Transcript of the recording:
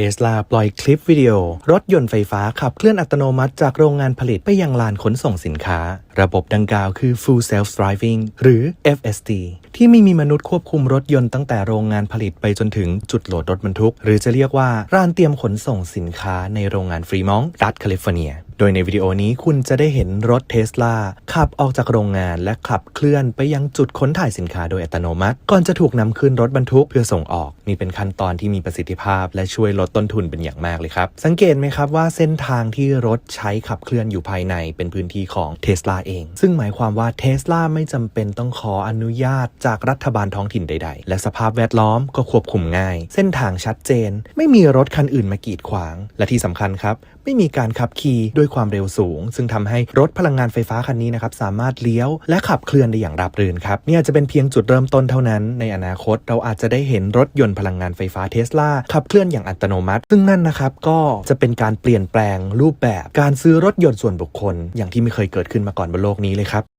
เทสลาปล่อยคลิปวิดีโอ รถยนต์ไฟฟ้าขับเคลื่อนอัตโนมัติจากโรงงานผลิตไปยังลานขนส่งสินค้า ระบบดังกล่าวคือ Full Self Driving หรือ FSD ที่ไม่มีมนุษย์ควบคุมรถยนต์ตั้งแต่โรงงานผลิตไปจนถึงจุดโหลดรถบรรทุก หรือจะเรียกว่าร้านเตรียมขนส่งสินค้าในโรงงานฟรีมองต์รัฐแคลิฟอร์เนีย โดยในวิดีโอนี้คุณจะได้เห็นรถเทสลาขับออกจากโรงงานและขับเคลื่อนไปยังจุดค้นถ่ายสินค้าโดยอัตโนมัติ ก่อนจะถูกนำขึ้นรถบรรทุกเพื่อส่งออก นี่เป็นขั้นตอนที่มีประสิทธิภาพ และช่วยลดต้นทุนเป็นอย่างมากเลยครับ สังเกตไหมครับว่าเส้นทางที่รถใช้ขับเคลื่อนอยู่ภายในเป็นพื้นที่ของเทสลาเอง ซึ่งหมายความว่าเทสลาไม่จำเป็นต้องขออนุญาตจากรัฐบาลท้องถิ่นใด ๆ และสภาพแวดล้อมก็ควบคุมง่าย เส้นทางชัดเจน ไม่มีรถคันอื่นมากีดขวาง และที่สำคัญครับ ไม่มีการขับขี่โด้วยความเร็วสูง ซึ่งทำให้รถพลังงานไฟฟ้าคันนี้นะครับสามารถเลี้ยวและขับเคลื่อนได้อย่างราบรื่นครับนี่อาจจะเป็นเพียงจุดเริ่มต้นเท่านั้น ในอนาคตเราอาจจะได้เห็นรถยนต์พลังงานไฟฟ้าเทสลาขับเคลื่อนอย่างอัตโนมัติ ซึ่งนั่นนะครับก็จะเป็นการเปลี่ยนแปลงรูปแบบ การซื้อรถยนต์ส่วนบุคคล อย่างที่ไม่เคยเกิดขึ้นมาก่อนบนโลกนี้เลยครับ